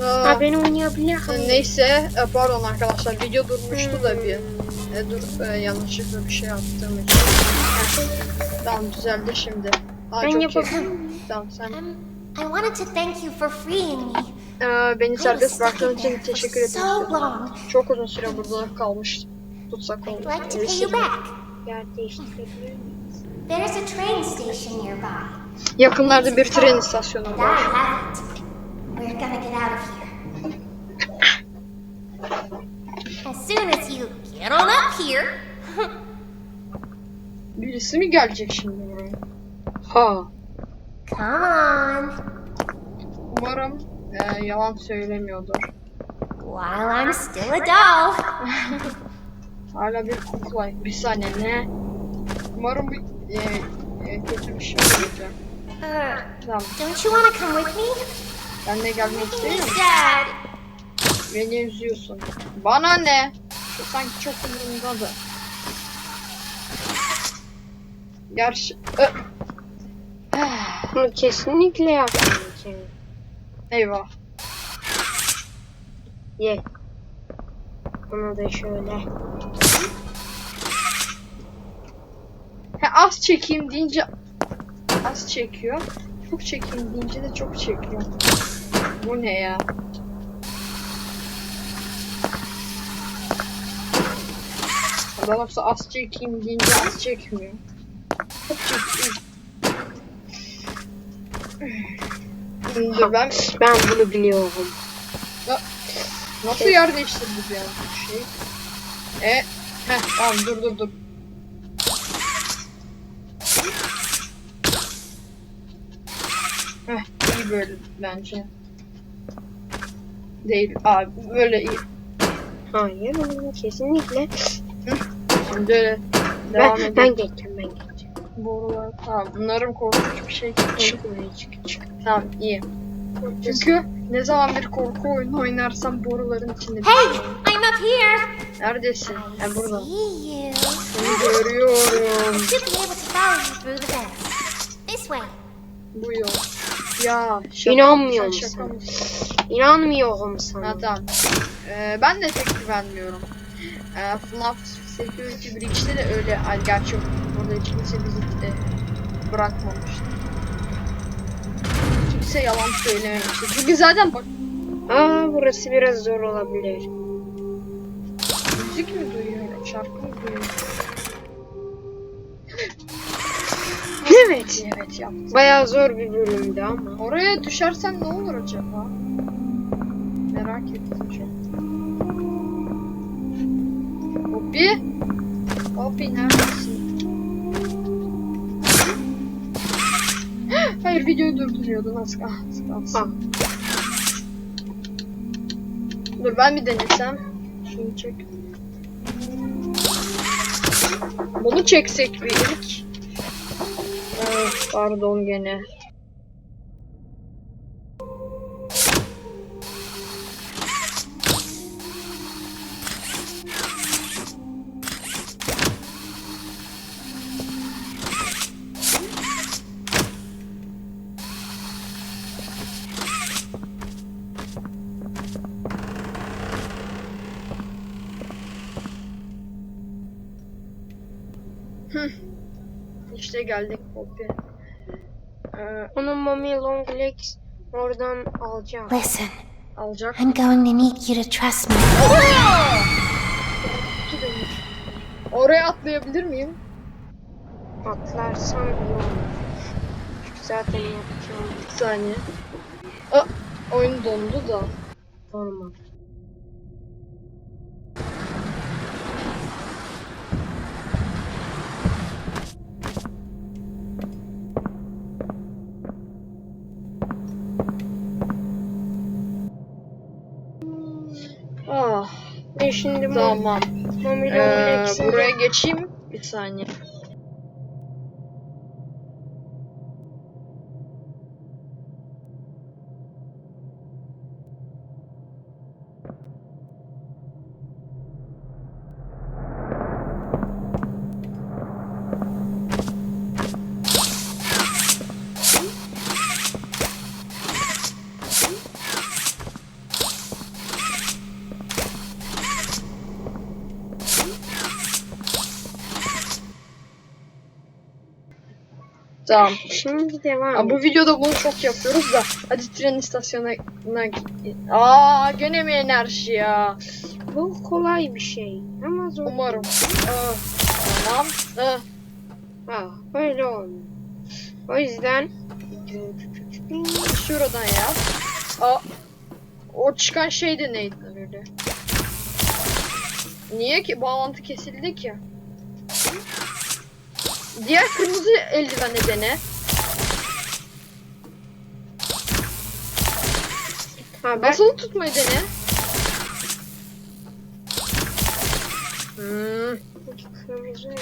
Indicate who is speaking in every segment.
Speaker 1: Ha
Speaker 2: Aa,
Speaker 1: beni oynayabilir miyim?
Speaker 2: neyse e, pardon arkadaşlar video durmuştu da bir. E, durup e, yanlışlıkla bir şey yaptığım için. Heh, Tamam düzeldi şimdi. Aa,
Speaker 1: Ben
Speaker 2: çok iyi.
Speaker 1: yapabilirim.
Speaker 2: Tamam sen.
Speaker 3: Um, I wanted to thank you for freeing me.
Speaker 2: Ee, beni
Speaker 3: I was
Speaker 2: serbest
Speaker 3: stuck
Speaker 2: bıraktığın
Speaker 3: in
Speaker 2: için
Speaker 3: there for
Speaker 2: teşekkür ederim.
Speaker 3: so long.
Speaker 2: Çok uzun süre burada kalmıştım. Tutsak.
Speaker 3: I'd like to pay you back.
Speaker 1: Yer değiştirebilir miyiz?
Speaker 3: There's a train station nearby.
Speaker 2: Yakınlarda bir tren istasyonu
Speaker 3: I
Speaker 2: var.
Speaker 3: haven't. We're gonna get out of here. As soon as you get on up here,
Speaker 2: Birisi mi gelecek şimdi buraya?
Speaker 1: Ha.
Speaker 3: come on.
Speaker 2: Umarım e, yalan söylemiyordur.
Speaker 3: While I'm still a doll.
Speaker 2: Hala bir kukla. Bir saniye ne? Umarım bir e, e, kötü bir şey olmayacak.
Speaker 3: Uh,
Speaker 2: Tamam.
Speaker 3: don't you want to come with me?
Speaker 2: Ben de gelmek istiyorum.
Speaker 3: Dad.
Speaker 2: Beni üzüyorsun. Bana ne? Sanki çok umurumda da. Gerçi...
Speaker 1: Bunu kesinlikle yapmayacağım.
Speaker 2: Eyvah.
Speaker 1: Ye. Bunu da şöyle.
Speaker 2: He, az çekeyim deyince az çekiyor. Çok çekeyim deyince de çok çekiyor. Bu ne ya? Adam yoksa az çekeyim deyince az çekmiyor. Çok çekiyor. Dur ben
Speaker 1: Ben bunu biliyorum.
Speaker 2: nasıl yer değiştirdi bir an bu şey? E, heh, tamam dur dur dur. Heh, iyi böyle bence. Değil abi böyle iyi.
Speaker 1: Hayır bunu kesinlikle.
Speaker 2: Şimdi öyle devam
Speaker 1: Ben,
Speaker 2: edelim.
Speaker 1: ben geçeceğim ben geçeceğim.
Speaker 2: Borular. Tamam bunların korkunç bir şey.
Speaker 1: Çıkmıyor çık çık.
Speaker 2: Tamam iyi. Çünkü ne zaman bir korku oyunu oynarsam boruların içinde.
Speaker 3: Hey, I'm up here.
Speaker 2: Neredesin? Ha burada. Seni görüyorum. Bu yol. Ya şaka,
Speaker 1: İnanmıyorum
Speaker 2: sen şaka mısın?
Speaker 1: İnanmıyorum sana.
Speaker 2: Tamam. Ee, ben de pek güvenmiyorum. Ee, FNAF Security Breach'te de öyle. Ay, gerçi yok. Burada hiç kimse bizi de bırakmamıştı. Kimse yalan söylememişti. Çünkü zaten bak
Speaker 1: Aa burası biraz zor olabilir.
Speaker 2: müzik mi duyuyorum? Şarkı mı duyuyorum?
Speaker 1: Evet.
Speaker 2: Evet yaptım.
Speaker 1: Bayağı zor bir bölümdü ama.
Speaker 2: Oraya düşersen ne olur acaba? Merak ettim çok. Hopi. Hopi neredesin? Hayır videoyu durduruyordun az kal- az kalsın.
Speaker 1: Ha.
Speaker 2: Dur ben bir denesem. Şunu çek. Bunu çeksek bir ilk. Pardon gene. İşte geldik Poppy. Ee,
Speaker 1: Onun Mommy Long Legs oradan alacağım.
Speaker 3: Listen,
Speaker 2: alacak.
Speaker 3: I'm going to need you to trust me.
Speaker 2: Oraya atlayabilir miyim?
Speaker 1: Atlarsam iyi olur. Çünkü zaten yapacağım.
Speaker 2: Bir saniye. Aa, oyun dondu da.
Speaker 1: Normal.
Speaker 2: Ah,
Speaker 1: Ve şimdi
Speaker 2: tamam.
Speaker 1: Long
Speaker 2: Ee, buraya geçeyim. Bir saniye. Tamam.
Speaker 1: Şimdi devam.
Speaker 2: Aa, bu videoda bunu çok yapıyoruz da. Hadi tren istasyonuna... Aa gene mi enerji ya?
Speaker 1: Bu kolay bir şey. Ama zor.
Speaker 2: Umarım. Aa, tamam. Aa,
Speaker 1: Ha, öyle olmuyor. O yüzden
Speaker 2: şuradan yap. Aa, o çıkan şey de neydi öyle? Niye ki? Bağlantı kesildi ki. Diğer kırmızı eldiveni dene.
Speaker 1: ha
Speaker 2: Basılı tutmayı dene. Hmm.
Speaker 1: kırmızı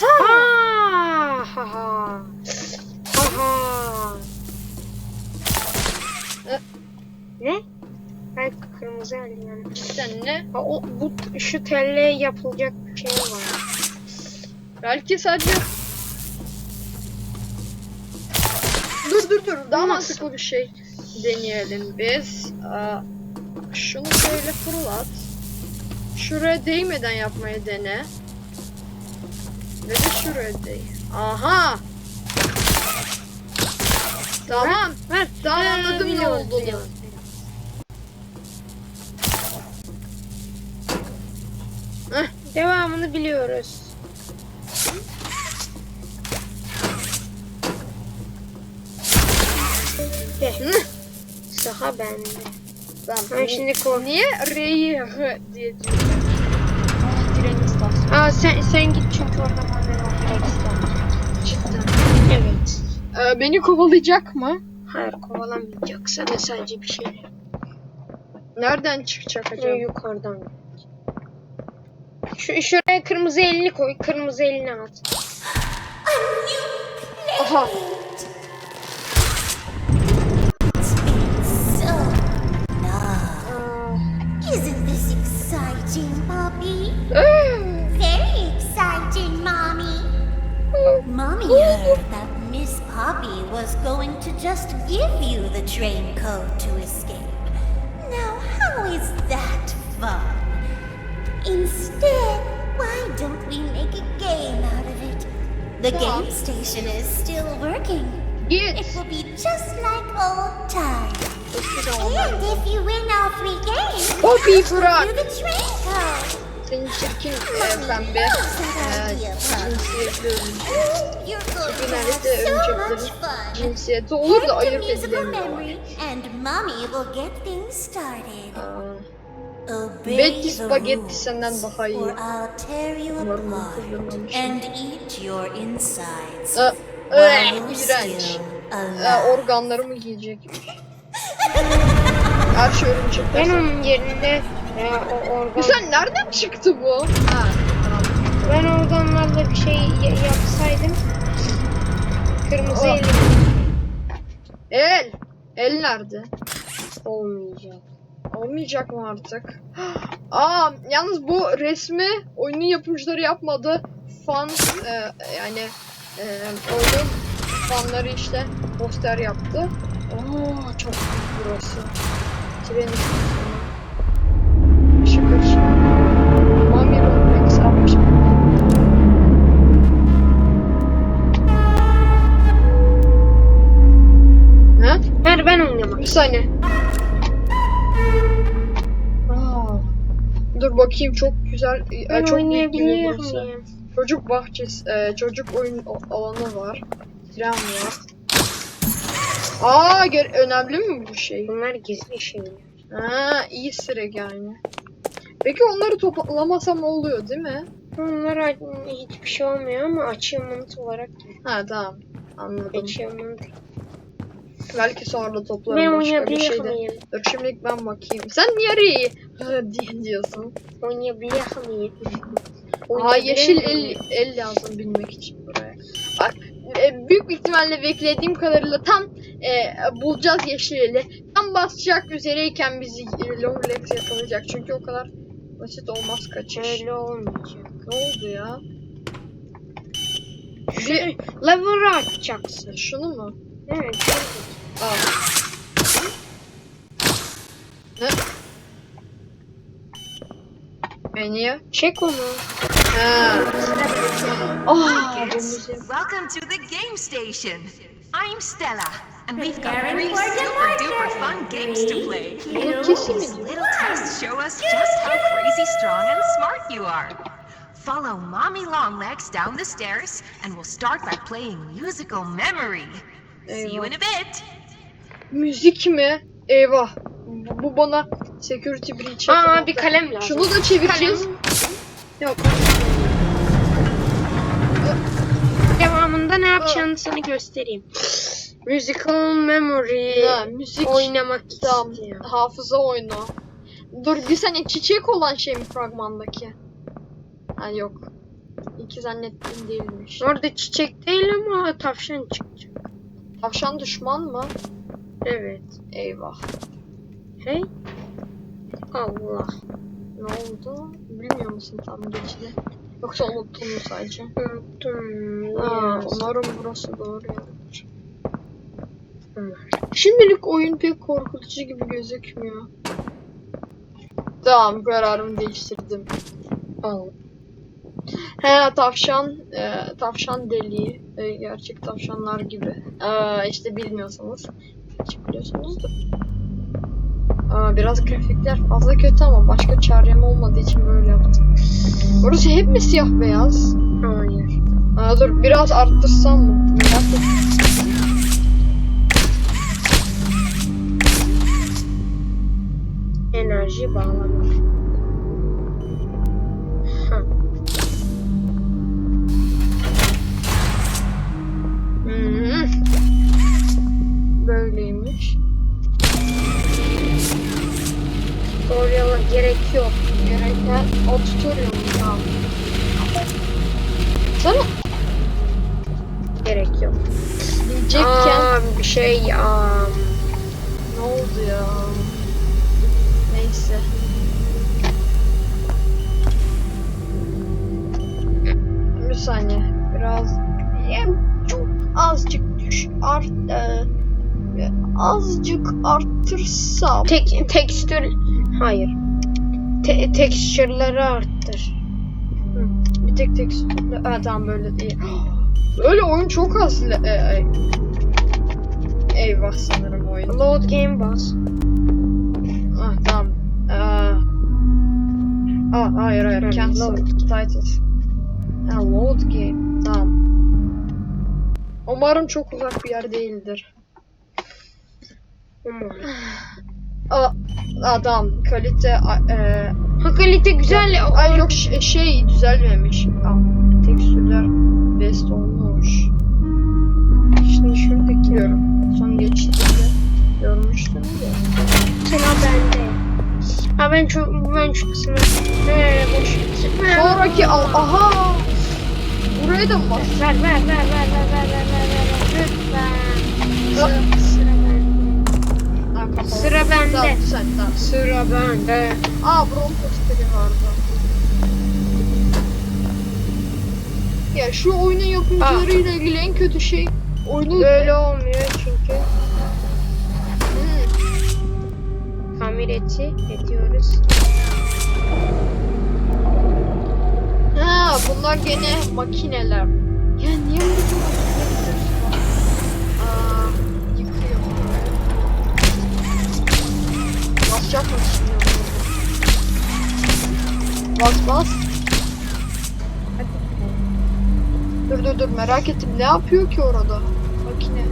Speaker 1: Ha ha ha. Ha ha.
Speaker 2: E?
Speaker 1: Ne? Ben kırmızı eldiven.
Speaker 2: Cidden ne?
Speaker 1: Ha, o bu şu telle yapılacak şey var.
Speaker 2: Belki sadece... Dur dur dur. Daha mantıklı bir şey deneyelim biz. Aa, şunu şöyle fırlat. Şuraya değmeden yapmayı dene. Ve de şuraya değ. Aha! Tamam.
Speaker 1: Ver. Ee,
Speaker 2: anladım ne olduğunu.
Speaker 1: Devamını biliyoruz. De.
Speaker 2: Hı.
Speaker 1: Saha bende.
Speaker 2: Tamam.
Speaker 1: Ben şimdi kork.
Speaker 2: Niye R'yi H diye diyorum?
Speaker 1: Aa sen sen git çünkü orada olmak
Speaker 2: Cidden.
Speaker 1: Evet.
Speaker 2: Ee, beni kovalayacak mı?
Speaker 1: Hayır kovalamayacak. Sana sadece bir şey.
Speaker 2: Nereden çıkacak acaba?
Speaker 1: Yukarıdan. Şu şuraya kırmızı elini koy. Kırmızı elini at.
Speaker 2: Aha. Mom.
Speaker 3: station is still working. It will be just like old times. And if you win all three games,
Speaker 2: Poppy
Speaker 3: give you the train code.
Speaker 2: Senin çirkin e, pembe e, cinsiyetli oyuncu.
Speaker 3: You're going to
Speaker 2: Genellikle
Speaker 3: have so much
Speaker 2: örümceklerin
Speaker 3: fun.
Speaker 2: cinsiyeti olur da ayırt
Speaker 3: musical
Speaker 2: edilemiyor.
Speaker 3: memory, and mommy will get things started.
Speaker 2: Aa, Spaghetti
Speaker 3: rules,
Speaker 2: senden daha iyi.
Speaker 3: or I'll tear you
Speaker 2: Umarım
Speaker 3: apart
Speaker 2: hatırlamamışım.
Speaker 3: and eat your insides.
Speaker 2: Ee, ee, iğrenç. Ee, organlarımı giyecek. Her şey örümcekler.
Speaker 1: ben onun yerinde e, o organ,
Speaker 2: Sen nereden çıktı bu? Ha, tamam.
Speaker 1: ben organlarla bir şey ya- yapsaydım kırmızı
Speaker 2: Oh.
Speaker 1: elim
Speaker 2: El. El nerede?
Speaker 1: olmayacak.
Speaker 2: Olmayacak mı artık? Aa, yalnız bu resmi oyunun yapımcıları yapmadı. Fan e, yani e, oyunun fanları işte poster yaptı. Oo çok büyük burası. Tren istasyonu. Işık açık. Mami Roblex yapmış. Ne?
Speaker 1: Ver ben oynamak.
Speaker 2: Bir saniye. Dur bakayım çok güzel. e,
Speaker 1: Ben
Speaker 2: çok büyük gibi burası. Çocuk bahçesi, e, çocuk oyun alanı var. Tren var. Aa, önemli mi bu şey?
Speaker 1: Bunlar gizli şeyler.
Speaker 2: Ha, iyi sıra yani. Peki onları toplamasam oluyor değil mi?
Speaker 1: Onlara hiçbir şey olmuyor ama achievement olarak
Speaker 2: Ha tamam. Anladım.
Speaker 1: achievement.
Speaker 2: Belki sonra toplarım
Speaker 1: Ben
Speaker 2: başka bir şeyde. Dur şimdilik ben bakayım. Sen niye diye diyorsun?
Speaker 1: Oynayabiliyor muyum?
Speaker 2: Aa yeşil el, el lazım bilmek için buraya. Bak e, büyük bir ihtimalle beklediğim kadarıyla tam e, bulacağız yeşil eli. Tam basacak üzereyken bizi e, Longlegs yakalayacak. Çünkü o kadar basit olmaz kaçış.
Speaker 1: Öyle olmayacak.
Speaker 2: Ne oldu ya?
Speaker 1: Şu lever'ı açacaksın.
Speaker 2: Şunu mu?
Speaker 1: Evet.
Speaker 2: Aa. Ne? Niye?
Speaker 1: Çek onu.
Speaker 2: Ha. Ah, bu
Speaker 4: welcome to the game station. I'm Stella, and we've got three super duper fun games to play.
Speaker 2: Bunu kesin
Speaker 4: These little tests show us just how crazy strong and smart you are. Follow Mommy Longlegs down the stairs, and we'll start by playing musical memory. See you in a bit.
Speaker 2: Müzik mi? Eyvah. Bu, bana security breach
Speaker 1: Aa bir kalem lazım.
Speaker 2: Şunu da çevireceğiz.
Speaker 1: Kalem.
Speaker 2: Yok.
Speaker 1: Devamında ne yapacağını sana göstereyim. Musical memory
Speaker 2: Ha, müzik.
Speaker 1: oynamak
Speaker 2: Tamam.
Speaker 1: istiyor.
Speaker 2: Hafıza oyunu. Dur bir saniye çiçek olan şey mi fragmandaki? Ha yok. İki zannettiğim değilmiş.
Speaker 1: Orada çiçek değil ama tavşan çıkacak.
Speaker 2: Tavşan düşman mı?
Speaker 1: Evet.
Speaker 2: Eyvah.
Speaker 1: Hey. Allah.
Speaker 2: Ne oldu? Bilmiyor musun tam geçini? Yoksa unuttun mu sadece?
Speaker 1: Unuttum.
Speaker 2: Aa,
Speaker 1: Yes.
Speaker 2: umarım burası doğru yerdir. Şimdilik oyun pek korkutucu gibi gözükmüyor. Tamam kararımı değiştirdim.
Speaker 1: Al.
Speaker 2: He tavşan, e, tavşan deliği. E, gerçek tavşanlar gibi. E, işte bilmiyorsanız. Gerçi biliyorsunuzdur. Aa, biraz grafikler fazla kötü ama başka çarem olmadığı için böyle yaptım. Burası hep mi siyah beyaz?
Speaker 1: Hayır.
Speaker 2: Aa, dur biraz arttırsam mı? Merak ettim.
Speaker 1: Enerji bağlamak. Yok.
Speaker 2: Gereken o tutorial tamam. Sana
Speaker 1: Gerek yok.
Speaker 2: diyecekken
Speaker 1: Aa, bir şey aa,
Speaker 2: ne oldu ya? Neyse. Bir saniye. Biraz ya, çok azıcık düş art e, azıcık arttırsam
Speaker 1: tek tekstür hayır. Te, texture'ları arttır.
Speaker 2: bir tek tek ha, tamam böyle değil. Böyle oyun çok az e, eyvah sanırım oyun.
Speaker 1: Load game bas.
Speaker 2: Ah tamam. Aa. Aa, hayır hayır. Cancel
Speaker 1: load.
Speaker 2: titles. Ha, load game. Tamam. Umarım çok uzak bir yer değildir.
Speaker 1: Umarım.
Speaker 2: Aa tamam. Kalite a- e,
Speaker 1: Ha kalite güzel. o-
Speaker 2: ay yok ş- şey düzelmemiş. Aa, tekstürler best olmuş.
Speaker 1: Şimdi şuradaki
Speaker 2: Biliyorum. Son geçtiğinde görmüştüm ya.
Speaker 1: mesela bende. Ha ben çok ben kısmı he boş.
Speaker 2: Sonraki al aha. Buraya da bas?
Speaker 1: ver ver ver ver ver ver ver ver ver lütfen. Sıra. Sıra bende.
Speaker 2: Tamam, sen tamam.
Speaker 1: Sıra bende.
Speaker 2: Aa Bronco posteri vardı. Ya şu oyunun yapımcılarıyla ilgili en kötü şey oyunu
Speaker 1: Böyle olmuyor çünkü
Speaker 2: Hmm.
Speaker 1: tamir eti ediyoruz.
Speaker 2: Ha bunlar gene makineler. Ya niye bu Basacak mı onu? Bas bas. Dur dur dur merak ettim ne yapıyor ki orada? Makine.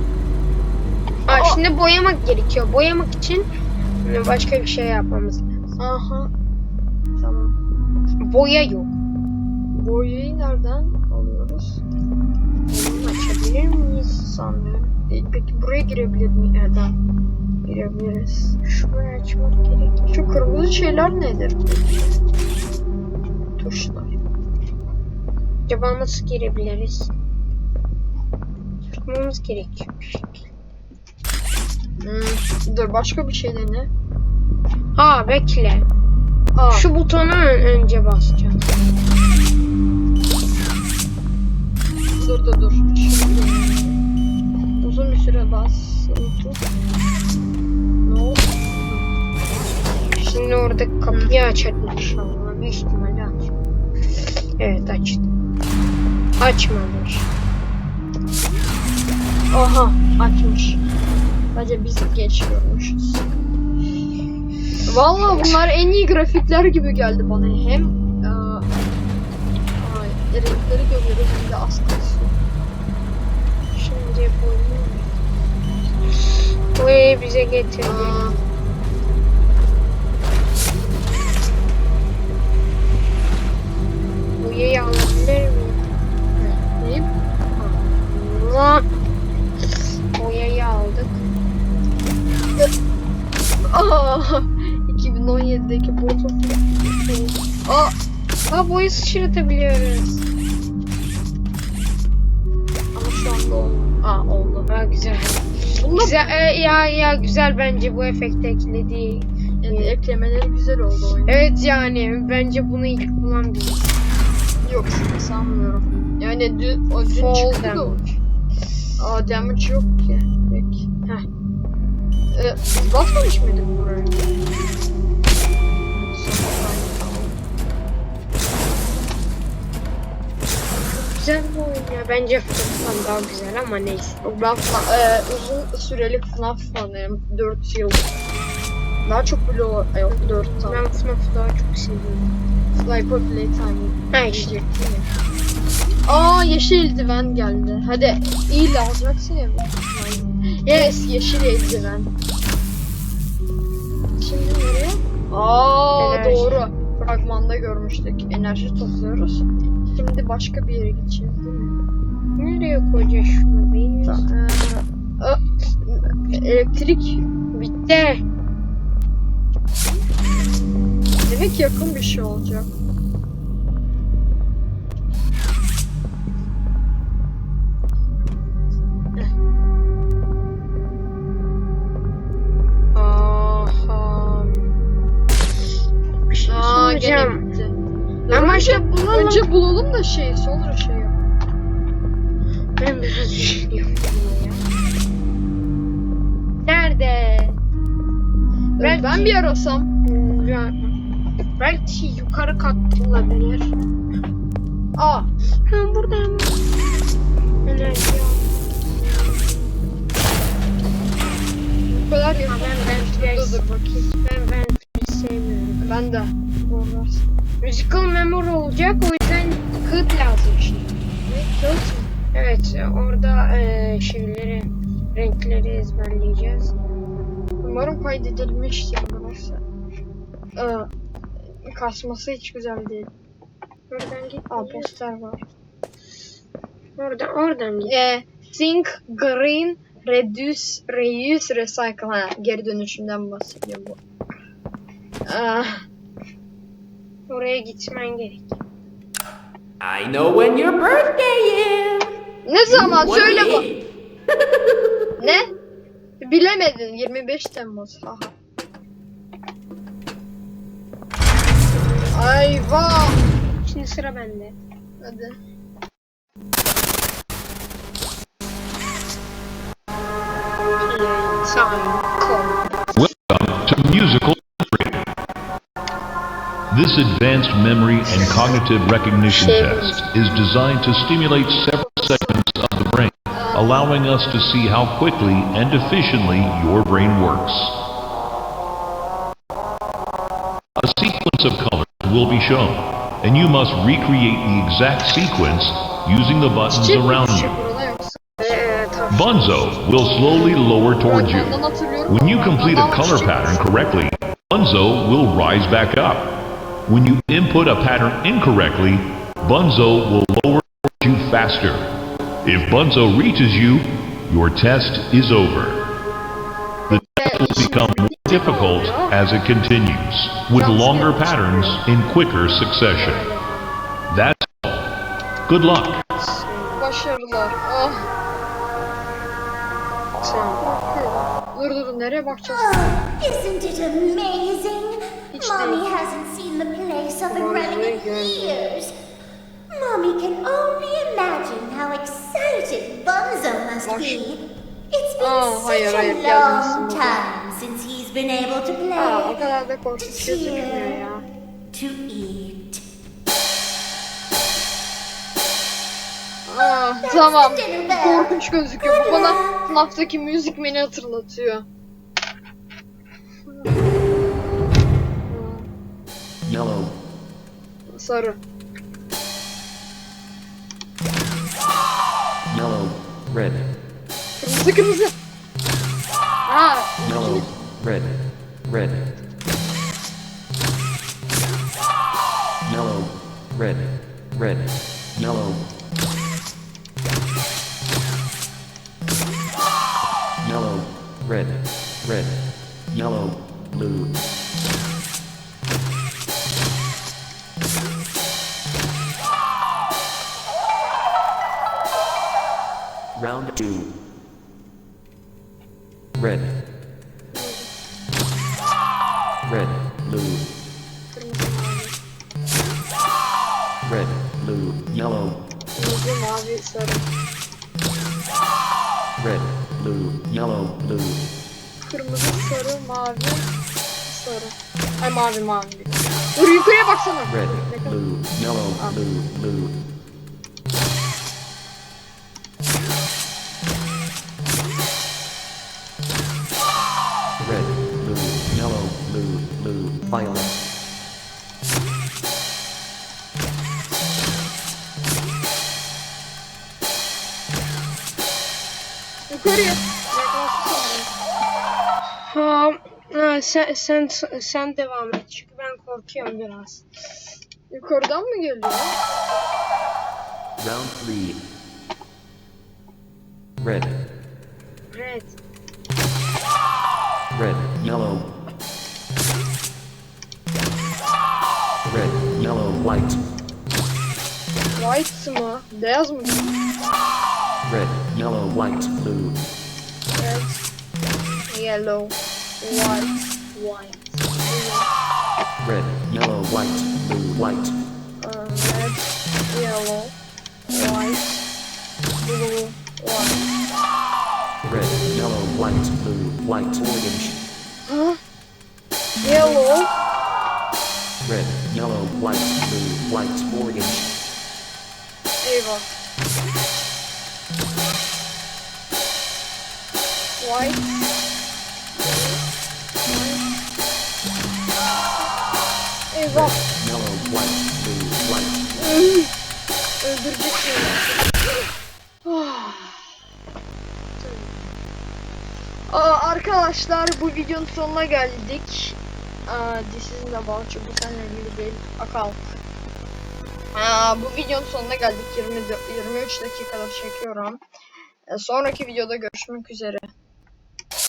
Speaker 1: Ha,
Speaker 2: Aa.
Speaker 1: şimdi boyamak gerekiyor. Boyamak için başka bir şey yapmamız lazım.
Speaker 2: Aha. Tamam.
Speaker 1: Boya yok.
Speaker 2: Boyayı nereden alıyoruz?
Speaker 1: Bunu açabilir miyiz?
Speaker 2: Sanmıyorum. E, Peki buraya girebilir mi? Nereden? Girebiliriz.
Speaker 1: Şurayı açmak gerekiyor.
Speaker 2: Şu kırmızı şeyler nedir? Tuşlar.
Speaker 1: Acaba nasıl girebiliriz? Tutmamız gerekiyor.
Speaker 2: Hmm, dur başka bir şey dene.
Speaker 1: Ha bekle.
Speaker 2: Aa,
Speaker 1: Şu butona ön- önce basacağız.
Speaker 2: dur dur dur. Şimdi. Uzun bir süre bas. Tut.
Speaker 1: Şimdi orada kapıyı açar inşallah. Büyük ihtimalle aç. Evet açtı. Açmamış. Aha açmış.
Speaker 2: Bence biz geç görmüşüz. Vallahi bunlar en iyi grafikler gibi geldi bana. Hem e, ay, renkleri görüyoruz hem de az.
Speaker 1: Şimdi bunu bu evi bize getirdi.
Speaker 2: Aa,
Speaker 1: Bu yayı alabilir miyim? Allah. Bu yayı aldık.
Speaker 2: Aa, 2017'deki Bottle.
Speaker 1: Aa, aa boyu sıçratabiliyoruz.
Speaker 2: Ama şu anda oldu. Aa oldu.
Speaker 1: Aa güzel. Güzel, e, ya ya güzel bence bu efekti eklediği.
Speaker 2: yani eklemeleri güzel oldu oyun.
Speaker 1: Evet yani bence bunu ilk bulan bir
Speaker 2: Yok sanmıyorum. Yani dün, o dün
Speaker 1: Fall
Speaker 2: çıktı da o.
Speaker 1: damage.
Speaker 2: Aa damage yok ki. Peki. Heh. Ee, biz basmamış mıydık buraya?
Speaker 1: Güzel bir oyun ya. Bence FNAF'tan daha güzel ama neyse.
Speaker 2: Fa- e, uzun süreli FNAF fanıyım. 4 yıl. Daha çok e, yok 4 tane.
Speaker 1: Ben FNAF'ı daha çok seviyorum.
Speaker 2: Sniper Playtime
Speaker 1: Ha işte.
Speaker 2: Aa yeşil eldiven geldi. Hadi iyi alacaksın ya. Yes yeşil eldiven. Şimdi nereye? Aa
Speaker 1: Enerji.
Speaker 2: doğru. Fragmanda görmüştük. Enerji topluyoruz. Şimdi başka bir yere gideceğiz değil mi?
Speaker 1: Nereye koyacağız şunu bir?
Speaker 2: Ee, elektrik
Speaker 1: Bitti.
Speaker 2: demek yakın bir şey olacak. Önce
Speaker 1: bulalım
Speaker 2: da şey sonra şey yap.
Speaker 1: Ben biraz düşünüyorum ya. Nerede?
Speaker 2: Ben, ben bir arasam.
Speaker 1: Hmm, ya- Belki yukarı kat olabilir.
Speaker 2: Aa
Speaker 1: Ha burada mı? Enerji
Speaker 2: bu kadar yakın.
Speaker 1: ben ben
Speaker 2: Dur bakayım.
Speaker 1: Ben ben sevmiyorum.
Speaker 2: Ben de. Olmaz.
Speaker 1: Musical memory olacak o kağıt lazım şimdi.
Speaker 2: Kağıt?
Speaker 1: Evet orada eee şeyleri renkleri ezberleyeceğiz.
Speaker 2: Umarım kaydedilmiştir burası. Ee, kasması hiç güzel değil.
Speaker 1: Oradan git.
Speaker 2: Aa poster var.
Speaker 1: Oradan oradan git.
Speaker 2: Ee, think green reduce reuse recycle ha geri dönüşümden bahsediyor bu. Ah,
Speaker 1: Oraya gitmen gerek.
Speaker 5: I know when your birthday is.
Speaker 2: ne zaman
Speaker 5: What
Speaker 2: söyle
Speaker 5: day?
Speaker 2: bak. ne? Bilemedin 25 Temmuz. Haha. Ayva.
Speaker 1: Şimdi sıra bende.
Speaker 2: Hadi.
Speaker 1: Time.
Speaker 6: Welcome to Musical. This advanced memory and cognitive recognition test is designed to stimulate several segments of the brain, allowing us to see how quickly and efficiently your brain works. A sequence of colors will be shown, and you must recreate the exact sequence using the buttons around you. Bunzo will slowly lower towards you. When you complete a color pattern correctly, Bunzo will rise back up. When you input a pattern incorrectly, Bunzo will lower you faster. If Bunzo reaches you, your test is over. The test will become more difficult as it continues, with longer patterns in quicker succession. That's all. Good luck.
Speaker 2: Başarılar. Ah.
Speaker 1: Tamam.
Speaker 2: Dur dur nereye bakacağız?
Speaker 3: Oh, isn't it amazing?
Speaker 2: Hiç
Speaker 3: Mommy
Speaker 2: değil.
Speaker 3: hasn't seen the place in
Speaker 1: görmüyor.
Speaker 3: years. Mommy can only imagine how excited Bunzo must
Speaker 2: Boş.
Speaker 3: be. It's been
Speaker 2: Aa, hayır,
Speaker 3: such
Speaker 2: hayır,
Speaker 3: a
Speaker 2: gelmesin
Speaker 3: long
Speaker 2: bu.
Speaker 3: time since he's been able to play,
Speaker 2: Aa o kadar da
Speaker 3: to
Speaker 2: korkunç gözükmüyor
Speaker 3: cheer,
Speaker 2: ya.
Speaker 3: to eat.
Speaker 2: Aa, tamam. Korkunç gözüküyor. Bu bana FNAF'taki Music Man'i hatırlatıyor.
Speaker 5: Yellow.
Speaker 2: Sarı.
Speaker 5: Yellow. Red.
Speaker 2: Kırmızı. Ha,
Speaker 5: Yellow. Red. Red. Yellow. Red. Red. Yellow. Blue. Red, blue, yellow.
Speaker 2: mavi, sarı.
Speaker 5: Red, blue, yellow, blue.
Speaker 2: Kırmızı, sarı, mavi, sarı. Ay mavi mavi. Dur yukarıya baksana.
Speaker 5: Red, blue, yellow, blue, blue. Violet.
Speaker 2: Yukarıya.
Speaker 1: Ha, ha, sen, sen, sen devam et çünkü ben korkuyorum biraz.
Speaker 2: Yukarıdan mı geliyor?
Speaker 5: Round three. Red,
Speaker 1: Red.
Speaker 5: red, yellow. White.
Speaker 2: White mı? Beyaz mı?
Speaker 5: Red, yellow, white, blue.
Speaker 2: Red, yellow, white, white.
Speaker 5: Red, yellow, white, blue, white.
Speaker 2: Uh, red, yellow, white, blue, white.
Speaker 5: Red, yellow, white, blue, white, orange.
Speaker 2: Huh? Yellow,
Speaker 5: Red, white, blue, white, orange.
Speaker 2: eyvah. White. Eyvah.
Speaker 5: Yellow, white, blue, white.
Speaker 2: Öldürecek beni. Aa, arkadaşlar bu videonun sonuna geldik. Aa, this is about you. Bu seninle ilgili bir account. Aa, bu videonun sonuna geldik. 20, 23 dakikada çekiyorum. Ee, sonraki videoda görüşmek üzere.